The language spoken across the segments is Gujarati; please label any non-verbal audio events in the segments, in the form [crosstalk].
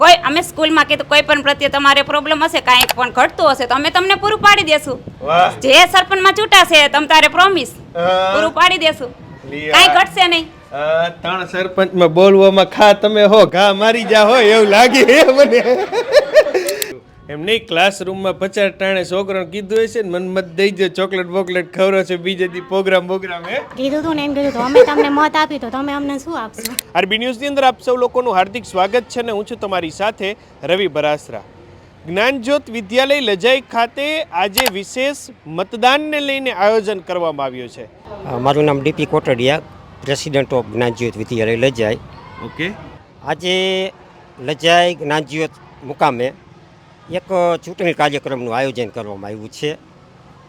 કોઈ અમે સ્કૂલમાં કે કોઈ પણ પ્રત્યે તમારે પ્રોબ્લેમ હશે કાંઈ પણ ઘટતું હશે તો અમે તમને પૂરું પાડી દેશું. જે સરપંચમાં ચૂંટાશે તમ તારે પ્રોમિસ પૂરું પાડી દેશું. કાંઈ ઘટશે નહીં. ત્રણ સરપંચમાં બોલવામાં ખા તમે હો ઘા મારી જા હોય એવું લાગે મને. એમ નહીં ક્લાસરૂમમાં પચાસ ટાણે છોકરાને કીધું હશે ને મન મત દઈ દે ચોકલેટ બોકલેટ ખવરો છે બીજે દી પ્રોગ્રામ પ્રોગ્રામ હે? કીધું તું ને એમ કીધું અમે તમને મત આપી તો તમે અમને શું આપશો? આરબી ન્યૂઝની અંદર આપ સૌ લોકોનું હાર્દિક સ્વાગત છે ને હું છું તમારી સાથે રવિ બરાસરા. જ્ઞાનજ્યોત વિદ્યાલય લજાઈ ખાતે આજે વિશેષ મતદાનને લઈને આયોજન કરવામાં આવ્યું છે. મારું નામ D P Kotadia president of Gyanjyot Vidyalaya Lajai. Okay આજે લજાઈ જ્ઞાનજ્યોત મુકામે એક ચૂંટણી કાર્યક્રમનું આયોજન કરવામાં આવ્યું છે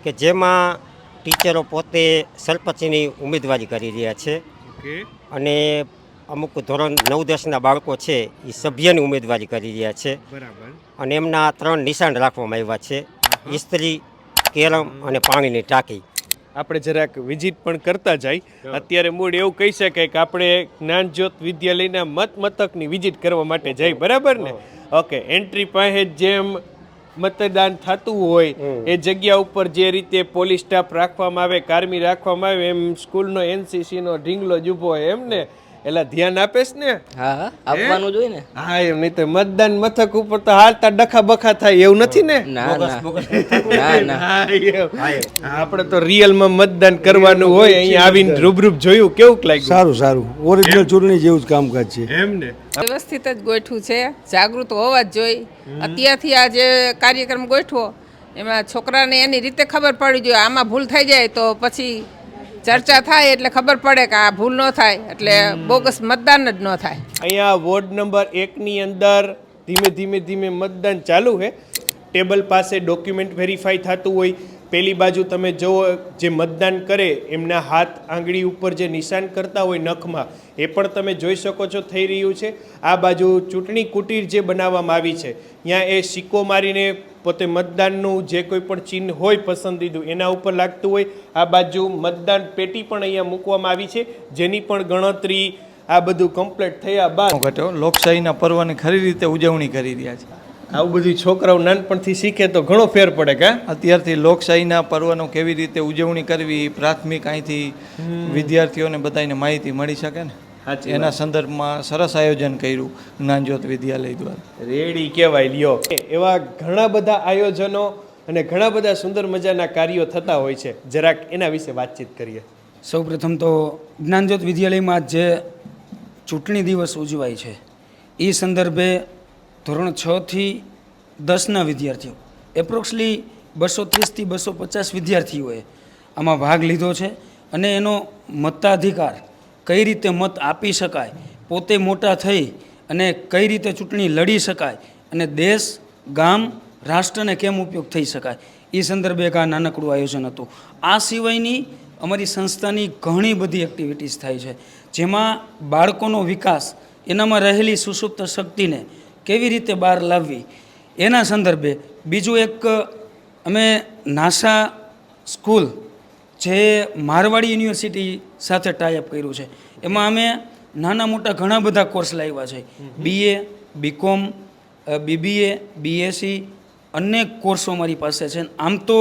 કે જેમાં ટીચરો પોતે સરપંચની ઉમેદવારી કરી રહ્યા છે. અને અમુક ધોરણ નવ દસના બાળકો છે એ સભ્યની ઉમેદવારી કરી રહ્યા છે. અને એમના ત્રણ નિશાન રાખવામાં આવ્યા છે. ઇસ્ત્રી કેરમ અને પાણીની ટાંકી. આપણે જરાક વિઝિટ પણ કરતા જાય. અત્યારે મૂળ એવું કહી શકાય કે આપણે જ્ઞાનજ્યોત વિદ્યાલયના મત મથકની વિઝિટ કરવા માટે જઈ બરાબર ને? ઓકે એન્ટ્રી પાસે જેમ મતદાન થતું હોય એ જગ્યા ઉપર જે રીતે પોલીસ સ્ટાફ રાખવામાં આવે કારમી રાખવામાં આવે એમ સ્કૂલનો એનસીસી નો ઢીંગલો જ ઊભો હોય એમ ને એટલે ધ્યાન આપેશ ને? હા હા આપવાનું જોઈએ ને. હા એમ નહીં તો મતદાન મથક ઉપર તો હાલતા ડખા બખા થાય એવું નથી ને? ના [laughs] ના. ના ના. હા, આપણે તો રિયલમાં મતદાન કરવાનું હોય અહીંયા આવીને રૂબરૂપ જોયું કેવું લાગ્યું? સારું સારું. ઓરિજિનલ ચૂંટણી જેવું જ કામકાજ છે. એમ ને? વ્યવસ્થિત જ ગોઠવું છે જાગૃત હોવા જ જોઈએ અત્યારથી આ જે કાર્યક્રમ ગોઠવો એમાં છોકરાને એની રીતે ખબર પડી જોઈએ આમાં ભૂલ થઈ જાય તો પછી ચર્ચા થાય એટલે ખબર પડે કે આ ભૂલ ન થાય એટલે બોગસ મતદાન જ ન થાય. અહીંયા વોર્ડ નંબર એકની અંદર ધીમે ધીમે ધીમે મતદાન ચાલુ છે. ટેબલ પાસે ડોક્યુમેન્ટ વેરીફાઈ થતું હોય પેલી બાજુ તમે જુઓ જે મતદાન કરે એમના હાથ આંગળી ઉપર જે નિશાન કરતા હોય નખમાં એ પણ તમે જોઈ શકો છો થઈ રહ્યું છે. આ બાજુ ચૂંટણી કુટીર જે બનાવવામાં આવી છે ત્યાં એ સિક્કો મારીને પોતે મતદાનનું જે કોઈ પણ ચિહ્ન હોય પસંદીદું એના ઉપર લાગતું હોય આ બાજુ મતદાન પેટી પણ અહીંયા મૂકવામાં આવી છે જેની પણ ગણતરી આ બધું કમ્પ્લીટ થયા બાદ ઘટ્યો? લોકશાહીના પર્વની ખરી રીતે ઉજવણી કરી રહ્યા છે. આવું બધું છોકરાઓ નાનપણથી શીખે તો ઘણો ફેર પડે કે? અત્યારથી લોકશાહીના પર્વનો કેવી રીતે ઉજવણી કરવી પ્રાથમિક અહીંથી વિદ્યાર્થીઓને બધાને માહિતી મળી શકે ને? એના સંદર્ભમાં સરસ આયોજન કર્યું જ્ઞાનજ્યોત વિદ્યાલય દ્વારા. રેડી કહેવાય લ્યો. એવા ઘણા બધા આયોજનો અને ઘણા બધા સુંદર મજાના કાર્યો થતા હોય છે. જરાક એના વિશે વાતચીત કરીએ. સૌપ્રથમ તો જ્ઞાનજ્યોત વિદ્યાલયમાં જે ચૂંટણી દિવસ ઉજવાય છે. એ સંદર્ભે ધોરણ છથી દસના વિદ્યાર્થીઓ એપ્રોક્સલી બસો ત્રીસથી બસો પચાસ વિદ્યાર્થીઓએ આમાં ભાગ લીધો છે અને એનો મતાધિકાર કઈ રીતે મત આપી શકાય, પોતે મોટા થઈ અને કઈ રીતે ચૂંટણી લડી શકાય અને દેશ, ગામ, રાષ્ટ્રને કેમ ઉપયોગ થઈ શકાય એ સંદર્ભે એક આ નાનકડું આયોજન હતું. આ સિવાયની અમારી સંસ્થાની ઘણી બધી એક્ટિવિટીઝ થાય છે. જેમાં બાળકોનો વિકાસ, એનામાં રહેલી સુસુપ્ત શક્તિને કેવી રીતે બહાર લાવવી, એના સંદર્ભે બીજું એક અમે નાસા સ્કૂલ જે મારવાડી યુનિવર્સિટી સાથે ટાઈઅપ કર્યું છે. એમાં અમે નાના મોટા ઘણા બધા કોર્સ લાવ્યા છે. બીએ બીકોમ બીબીએ બીએસસી અનેક કોર્સો અમારી પાસે છે. આમ તો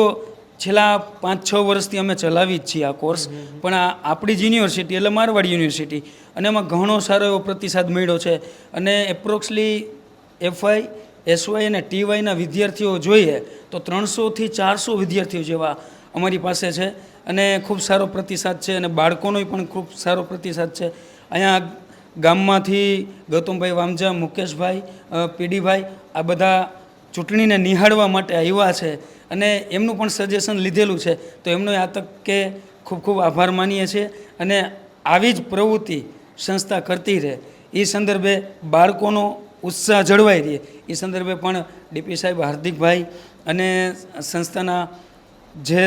છેલ્લા પાંચ છ વર્ષથી અમે ચલાવી જ છીએ આ કોર્સ પણ આ આપણી જ યુનિવર્સિટી એટલે મારવાડી યુનિવર્સિટી. અને એમાં ઘણો સારો એવો પ્રતિસાદ મળ્યો છે. અને એપ્રોક્સલી એફઆઈ એસવાય અને ટીવાયના વિદ્યાર્થીઓ જોઈએ તો ત્રણસોથી ચારસો વિદ્યાર્થીઓ જેવા અમારી પાસે છે. અને ખૂબ સારો પ્રતિસાદ છે અને બાળકોનો પણ ખૂબ સારો પ્રતિસાદ છે. અહીંયા ગામમાંથી ગૌતમભાઈ વામજા, મુકેશભાઈ પીડીભાઈ આ બધા ચૂંટણીને નિહાળવા માટે આવ્યા છે અને એમનું પણ સજેશન લીધેલું છે. તો એમનો આ તકે ખૂબ ખૂબ આભાર માનીએ છીએ અને આવી જ પ્રવૃત્તિ સંસ્થા કરતી રહે. એ સંદર્ભે બાળકોનો ઉત્સાહ જળવાઈ રહે. એ સંદર્ભે પણ ડીપી સાહેબ હાર્દિકભાઈ અને સંસ્થાના જે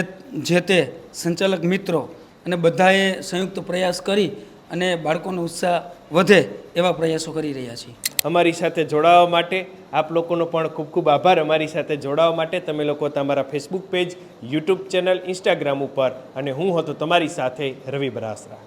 જે તે સંચાલક મિત્રો અને બધાએ સંયુક્ત પ્રયાસ કરી અને બાળકોનો ઉત્સાહ વધે એવા પ્રયાસો કરી રહ્યા છીએ. અમારી સાથે જોડાવા માટે આપ લોકોનો પણ ખૂબ ખૂબ આભાર. અમારી સાથે જોડાવા માટે તમે લોકો તમારા Facebook page YouTube channel Instagram ઉપર અને હું હતો તમારી સાથે રવિ બરાસરા.